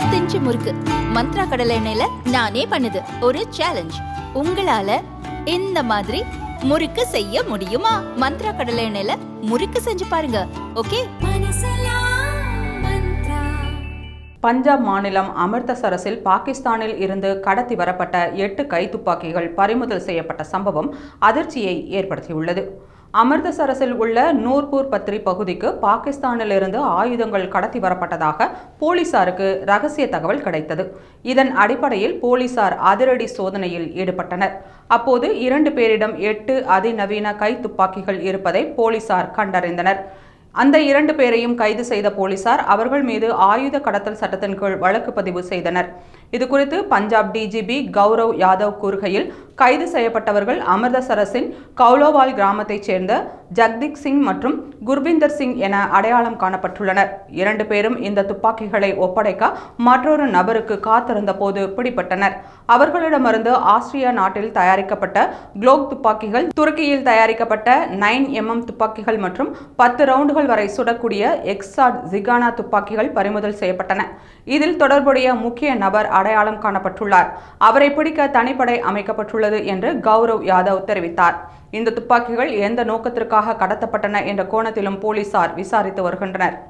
இருபத்தஞ்சு முறுக்கு. மந்த்ரா கடலை எண்ணெயில நானே பண்ணுது. ஒரு சேலஞ்ச் உங்களால இந்த மாதிரி முறுக்கு செய்ய முடியுமா? மந்த்ரா கடலை எண்ணெயில முறுக்கு செஞ்சு பாருங்க. ஓகே? பஞ்சாப் மாநிலம் அமிர்தசரஸில் பாகிஸ்தானில் இருந்து கடத்தி வரப்பட்ட எட்டு கைத்துப்பாக்கிகள் பறிமுதல் செய்யப்பட்ட சம்பவம் அதிர்ச்சியை ஏற்படுத்தியுள்ளது. அமிர்தசரஸில் உள்ள நூர்பூர் பத்ரி பகுதிக்கு பாகிஸ்தானிலிருந்து ஆயுதங்கள் கடத்தி வரப்பட்டதாக போலீசாருக்கு ரகசிய தகவல் கிடைத்தது. இதன் அடிப்படையில் போலீசார் அதிரடி சோதனையில் ஈடுபட்டனர். அப்போது இரண்டு பேரிடம் எட்டு அதிநவீன கைத்துப்பாக்கிகள் இருப்பதை போலீசார் கண்டறிந்தனர். அந்த இரண்டு பேரையும் கைது செய்த போலீசார் அவர்கள் மீது ஆயுத கடத்தல் சட்டத்தின் கீழ் வழக்கு பதிவு செய்தனர். இதுகுறித்து பஞ்சாப் டிஜிபி கௌரவ் யாதவ் கூறுகையில் கைது செய்யப்பட்டவர்கள் அமிர்தசரஸின் கௌலோவால் கிராமத்தைச் சேர்ந்த ஜக்தீப் சிங் மற்றும் குர்பிந்தர் சிங் என அடையாளம் காணப்பட்டுள்ளனர். இரண்டு பேரும் இந்த துப்பாக்கிகளை ஒப்படைக்க மற்றொரு நபருக்கு காத்திருந்த போது பிடிபட்டனர். அவர்களிடமிருந்து ஆஸ்திரியா நாட்டில் தயாரிக்கப்பட்ட குளோக் துப்பாக்கிகள் துருக்கியில் தயாரிக்கப்பட்ட நைன் எம்எம் துப்பாக்கிகள் மற்றும் பத்து ரவுண்டுகள் வரை சுடக்கூடிய எக்ஸாட் ஜிகானா துப்பாக்கிகள் பறிமுதல் செய்யப்பட்டன. இதில் தொடர்புடைய முக்கிய நபர் அடையாளம் காணப்பட்டுள்ளார். அவரை பிடிக்க தனிப்படை அமைக்கப்பட்டுள்ளது. என்று கௌரவ் யாதவ் தெரிவித்தார். இந்த துப்பாக்கிகள் எந்த நோக்கத்திற்காக கடத்தப்பட்டன என்ற கோணத்திலும் போலீசார் விசாரித்து வருகின்றனர்.